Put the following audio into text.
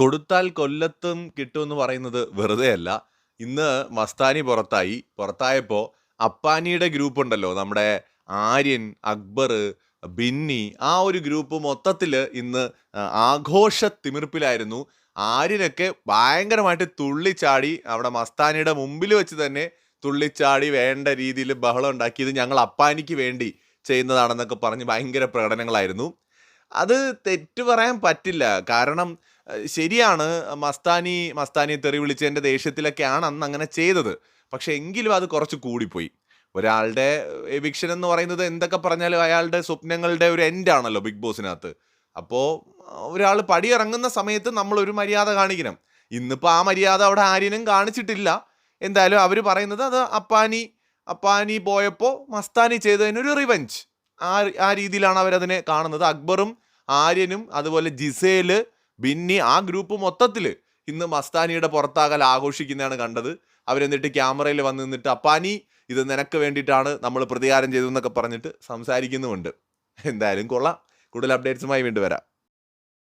കൊടുത്താൽ കൊല്ലത്തും കിട്ടുമെന്ന് പറയുന്നത് വെറുതെയല്ല. ഇന്ന് മസ്താനി പുറത്തായി. പുറത്തായപ്പോൾ അപ്പാനിയുടെ ഗ്രൂപ്പ് ഉണ്ടല്ലോ നമ്മുടെ ആര്യൻ, അക്ബർ, ബിന്നി ആ ഒരു ഗ്രൂപ്പ് മൊത്തത്തിൽ ഇന്ന് ആഘോഷ തിമിർപ്പിലായിരുന്നു. ആര്യനൊക്കെ ഭയങ്കരമായിട്ട് തുള്ളിച്ചാടി അവിടെ മസ്താനിയുടെ മുമ്പിൽ വെച്ച് തന്നെ തുള്ളിച്ചാടി വേണ്ട രീതിയിൽ ബഹളം ഉണ്ടാക്കിയത് ഞങ്ങൾ അപ്പാനിക്ക് വേണ്ടി ചെയ്യുന്നതാണെന്നൊക്കെ പറഞ്ഞ് ഭയങ്കര പ്രകടനങ്ങളായിരുന്നു. അത് തെറ്റു പറയാൻ പറ്റില്ല. കാരണം ശരിയാണ് മസ്താനി മസ്താനി തെറി വിളിച്ചതിന്റെ ദേഷ്യത്തിലൊക്കെയാണ് അന്ന് അങ്ങനെ ചെയ്തത്. പക്ഷെ എങ്കിലും അത് കുറച്ച് കൂടിപ്പോയി. ഒരാളുടെ എവിക്ഷൻ എന്ന് പറയുന്നത് എന്തൊക്കെ പറഞ്ഞാലും അയാളുടെ സ്വപ്നങ്ങളുടെ ഒരു എൻഡാണല്ലോ ബിഗ് ബോസിനകത്ത്. അപ്പോ ഒരാൾ പടിയിറങ്ങുന്ന സമയത്ത് നമ്മൾ ഒരു മര്യാദ കാണിക്കണം. ഇന്നിപ്പോൾ ആ മര്യാദ അവിടെ ആര്യനും കാണിച്ചിട്ടില്ല. എന്തായാലും അവർ പറയുന്നത് അത് അപ്പാനി അപ്പാനി പോയപ്പോൾ മസ്താനി ചെയ്തതിനൊരു റിവഞ്ച് ആ ആ രീതിയിലാണ് അവരതിനെ കാണുന്നത്. അക്ബറും ആര്യനും അതുപോലെ ജിസേൽ, ബിന്നി ആ ഗ്രൂപ്പ് മൊത്തത്തിൽ ഇന്ന് മസ്താനിയുടെ പുറത്താകൽ ആഘോഷിക്കുന്നതാണ് കണ്ടത്. അവരെന്നിട്ട് ക്യാമറയിൽ വന്ന് നിന്നിട്ട് അപ്പാനി ഇത് നിനക്ക് വേണ്ടിയിട്ടാണ് നമ്മൾ പ്രതികാരം ചെയ്തതെന്നൊക്കെ പറഞ്ഞിട്ട് സംസാരിക്കുന്നുമുണ്ട്. എന്തായാലും കൊള്ളാം. കൂടുതൽ അപ്ഡേറ്റ്സുമായി വീണ്ടും വരാം.